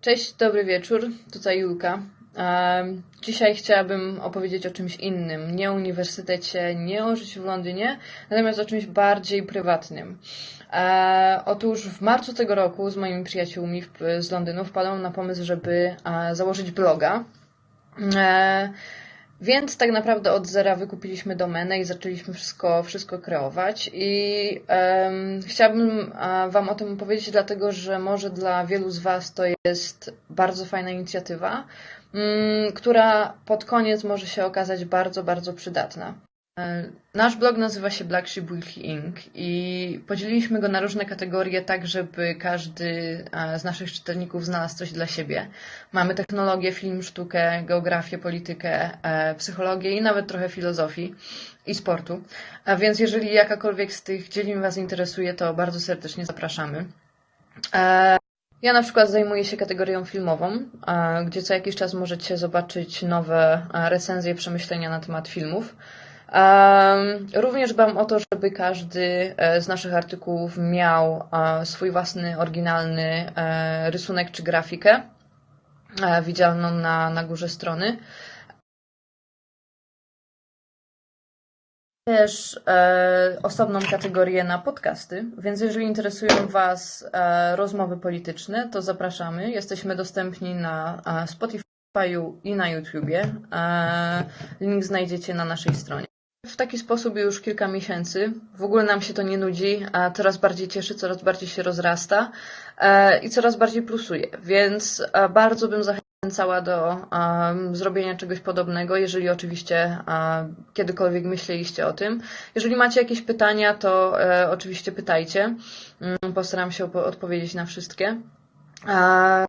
Cześć, dobry wieczór. Tutaj Julka. Dzisiaj chciałabym opowiedzieć o czymś innym. Nie o uniwersytecie, nie o życiu w Londynie, natomiast o czymś bardziej prywatnym. E, Otóż w marcu tego roku z moimi przyjaciółmi z Londynu wpadłam na pomysł, żeby e, założyć bloga. Więc tak naprawdę od zera wykupiliśmy domenę i zaczęliśmy wszystko, wszystko kreować. I em, chciałabym Wam o tym opowiedzieć, dlatego że może dla wielu z Was to jest bardzo fajna inicjatywa, mm, która pod koniec może się okazać bardzo, bardzo przydatna. E, Nasz blog nazywa się Black Sheep Weekly Inc. i podzieliliśmy go na różne kategorie, tak żeby każdy e, z naszych czytelników znalazł coś dla siebie. Mamy technologię, film, sztukę, geografię, politykę, e, psychologię i nawet trochę filozofii i sportu. A więc jeżeli jakakolwiek z tych dziedzin Was interesuje, to bardzo serdecznie zapraszamy. Ja na przykład zajmuję się kategorią filmową, gdzie co jakiś czas możecie zobaczyć nowe recenzje, przemyślenia na temat filmów. Również dbam o to, żeby każdy e, z naszych artykułów miał e, swój własny, oryginalny e, rysunek czy grafikę widzialną na, na górze strony. Też e, osobną kategorię na podcasty, więc jeżeli interesują Was e, rozmowy polityczne, to zapraszamy. Jesteśmy dostępni na e, Spotify'u i na YouTubie. Link znajdziecie na naszej stronie. W taki sposób już kilka miesięcy. W ogóle nam się to nie nudzi, a coraz bardziej cieszy, coraz bardziej się rozrasta e, i coraz bardziej plusuje. Więc e, bardzo bym zachęcała do em, zrobienia czegoś podobnego, jeżeli oczywiście e, kiedykolwiek myśleliście o tym. Jeżeli macie jakieś pytania, to e, oczywiście pytajcie. Mm, Postaram się odpowiedzieć na wszystkie. E,